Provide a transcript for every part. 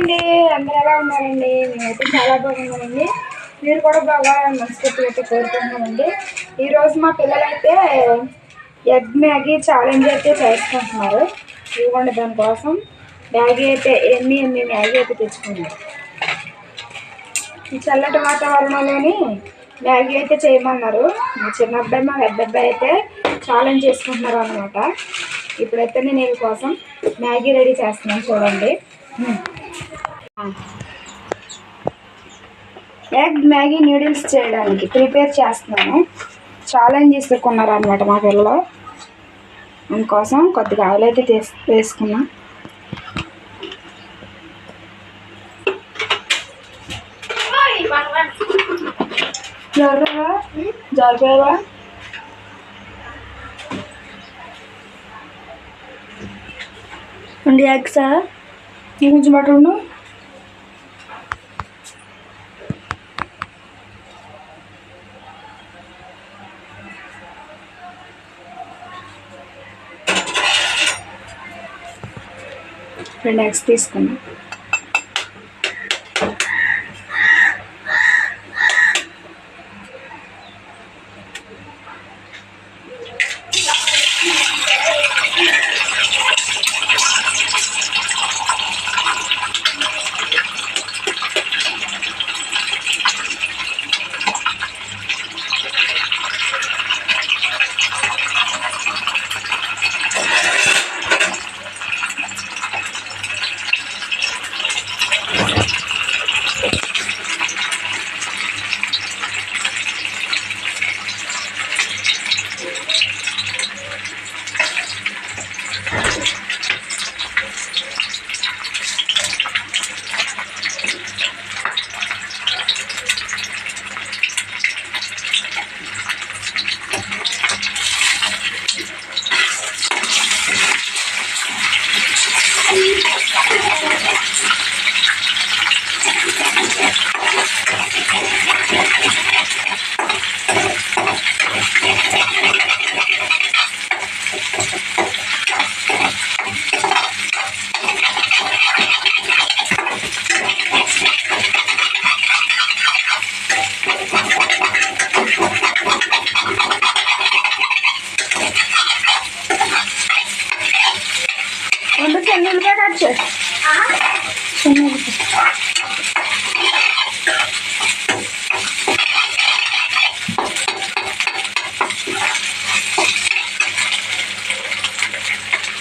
అండి అందరు ఎలా ఉన్నారండి? నేనైతే చాలా బాగున్నానండి మీరు కూడా బాగా మనస్ఫూర్తిగా అయితే కోరుకుంటున్నామండి ఈరోజు మా పిల్లలైతే ఎగ్ మ్యాగీ ఛాలెంజ్ అయితే చేసుకుంటున్నారు ఇవ్వండి దానికోసం మ్యాగీ అయితే ఎన్ని ఎన్ని మ్యాగీ అయితే తెచ్చుకున్నారు ఈ చల్లటి వాతావరణంలోని మ్యాగీ అయితే చేయమన్నారు. మా చిన్న అబ్బాయి మా పెద్ద అబ్బాయి అయితే ఛాలెంజ్ చేసుకుంటున్నారు అనమాట ఇప్పుడైతే నేను వీళ్ళ కోసం మ్యాగీ రెడీ చేస్తున్నాను చూడండి. ఎగ్ మ్యాగీ నూడిల్స్ చేయడానికి ప్రిపేర్ చేస్తున్నాను. ఛాలెంజ్ తీసుకున్నారు అనమాట మా పిల్లలు. అందుకోసం కొద్దిగా ఆయిల్ అయితే తీస్ వేసుకున్నా. జరగవా జరగవా ఉండి ఎగ్సా? కొంచెం బట్ట రెండు ఎగ్స్ తీసుకున్నాం.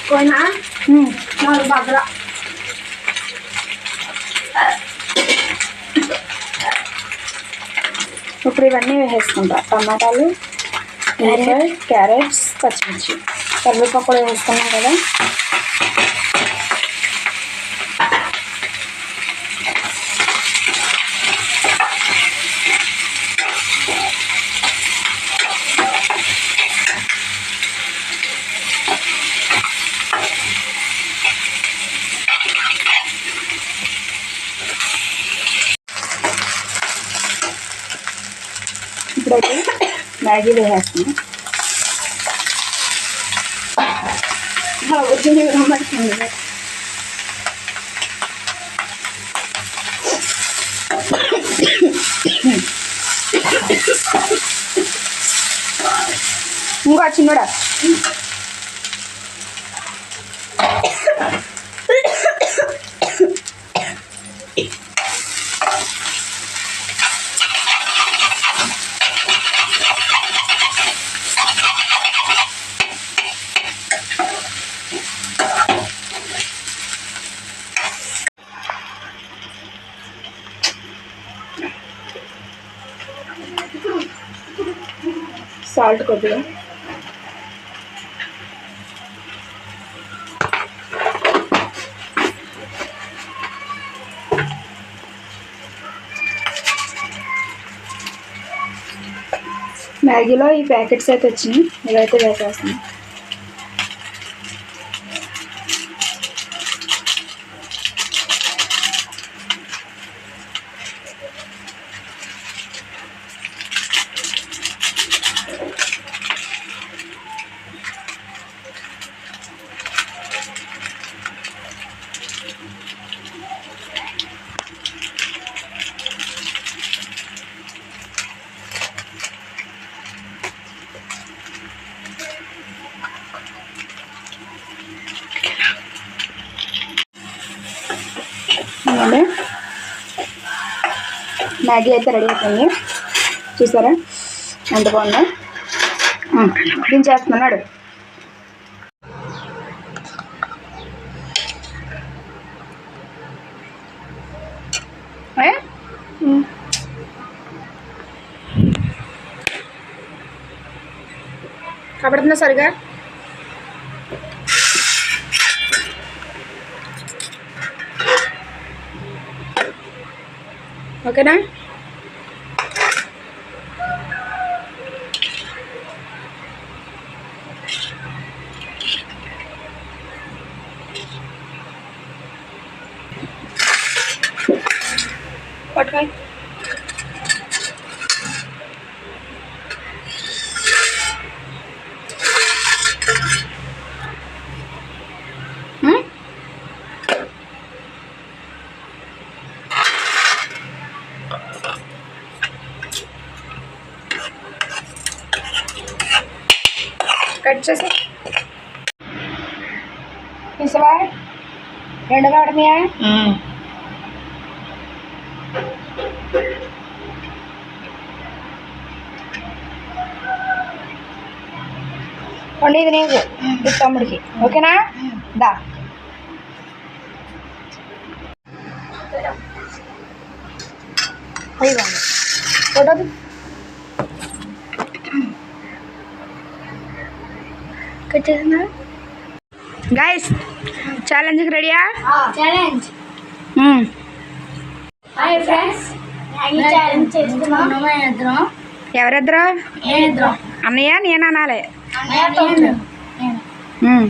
పోయినా నాలుగు బగ్గల ఇప్పుడు ఇవన్నీ వేసేసుకుంటా. టమాటాలు క్యారెట్స్ పచ్చిమిర్చి. కరివేపాకు కూడా వేసుకున్నాం కదా. ఇప్పుడైతే మ్యాగీ వేసేస్తున్నాం వచ్చింది కనబడుతుంది ఇంకో చిన్నడా సాల్ట్ కొద్దిగా. మ్యాగీలో ఈ ప్యాకెట్స్ అయితే వచ్చినాయి. ఇవైతే వేసేస్తున్నాం ఇదిగోండి. మ్యాగీ అయితే రెడీ అవుతుంది చూసారా? ఎంత బాగుందో. ఉమ్, దించేస్తున్నాడు ఏ? సరిగా? ok đó. కట్ చేసి పిసవా రెండు వాడమియా వండి ఇది నీకు ఇది తమ్ముడికి ఓకేనా దా ఇవ్వండి ఫోటో కట్టేసిందా గైస్ ఛాలెంజ్కి రెడీయా ఛాలెంజ్ హాయ్ ఫ్రెండ్స్ ఛాలెంజ్ చేస్తున్నాం. ఇద్దరం. ఎవరిద్దరు? అన్నయ్య నేను అనాలి. నేను. ఉమ్.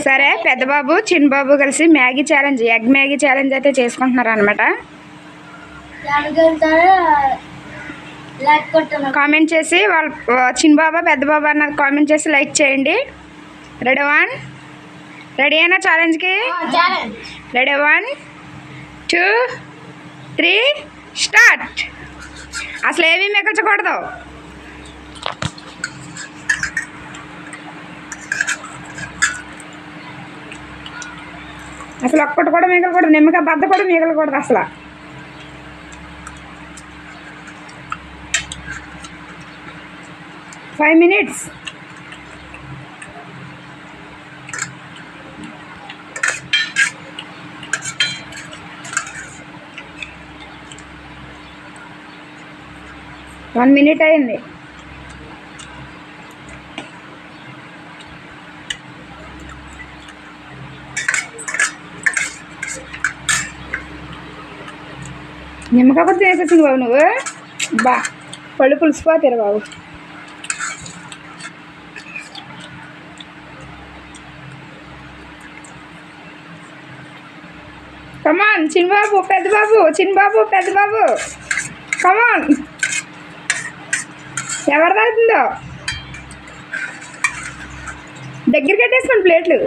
సరే పెద్ద బాబు చిన్న బాబు కలిసి Maggi challenge egg Maggi challenge అయితే చేసుకుంటున్నారు అనమాట కామెంట్ చేసి వాళ్ళ చిన్న బాబా పెద్ద బాబా అన్నది కామెంట్ చేసి లైక్ చేయండి. రెడీ వన్ రెడీ అయినా ఛాలెంజ్కి challenge ready one two three start అసలు ఏమీ మిగల్చకూడదు. అసలు ఒక్కటి కూడా మిగలకూడదు. నిమ్మకాయ బద్ద కూడా మిగలకూడదు అసలు. ఫైవ్ మినిట్స్ వన్ మినిట్ అయింది. నిమ్మకాయ కూడా వేసేసింది బాబు నువ్వు. బా పళ్ళు పులిసిపోతారు బాబు కమాన్ చిన్నబాబు పెద్ద బాబు చిన్నబాబు పెద్ద బాబు కమాన్ ఎవరు తాగుతుందో? దగ్గర కట్టేసుకోండి ప్లేట్లు.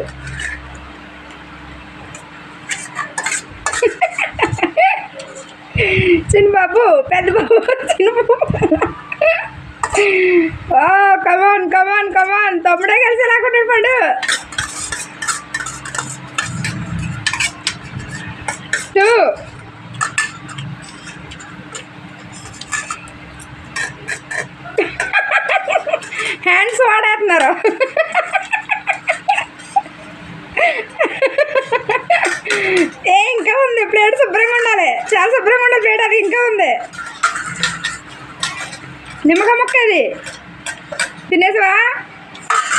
చిన్న బాబు పెద్ద బాబు చిన్న కమాన్ కమాన్ కమాన్ తమ్ముడే కలిసి లేకుండా పండు టూ హ్యాండ్స్ వాడేస్తున్నారు ఏ ఇంకా ఉంది ప్లేట్ శుభ్రంగా ఉండాలి. చాలా శుభ్రంగా ఉండాలి ప్లేట్ అది ఇంకా ఉంది. నిమ్మకాయ ముక్క ఇది. తినేసావా?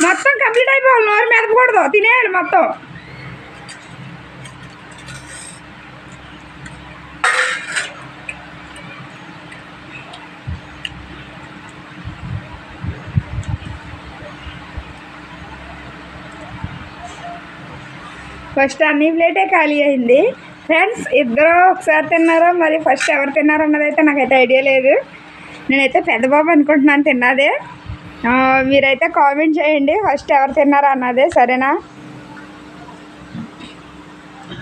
మొత్తం కంప్లీట్ అయిపోవాలి. నోరు మెదపకూడదు. తినేయాలి మొత్తం. ఫస్ట్ అన్ని ప్లేటే ఖాళీ అయింది. ఫ్రెండ్స్ ఇద్దరు ఒకసారి తిన్నారో? మరి ఫస్ట్ ఎవరు తిన్నారో అన్నదైతే నాకైతే ఐడియా లేదు. నేనైతే పెద్ద బాబు అనుకుంటున్నాను తిన్నదే. మీరైతే కామెంట్ చేయండి. ఫస్ట్ ఎవరు తిన్నారో అన్నదే సరేనా?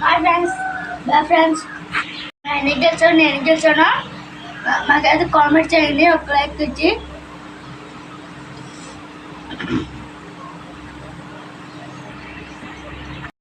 హాయ్ ఫ్రెండ్స్ బాయ్ ఫ్రెండ్స్ నేను గెలిచాను నేను గెలిచాను మాకైతే కామెంట్ చేయండి ఒక లైక్ ఇచ్చి.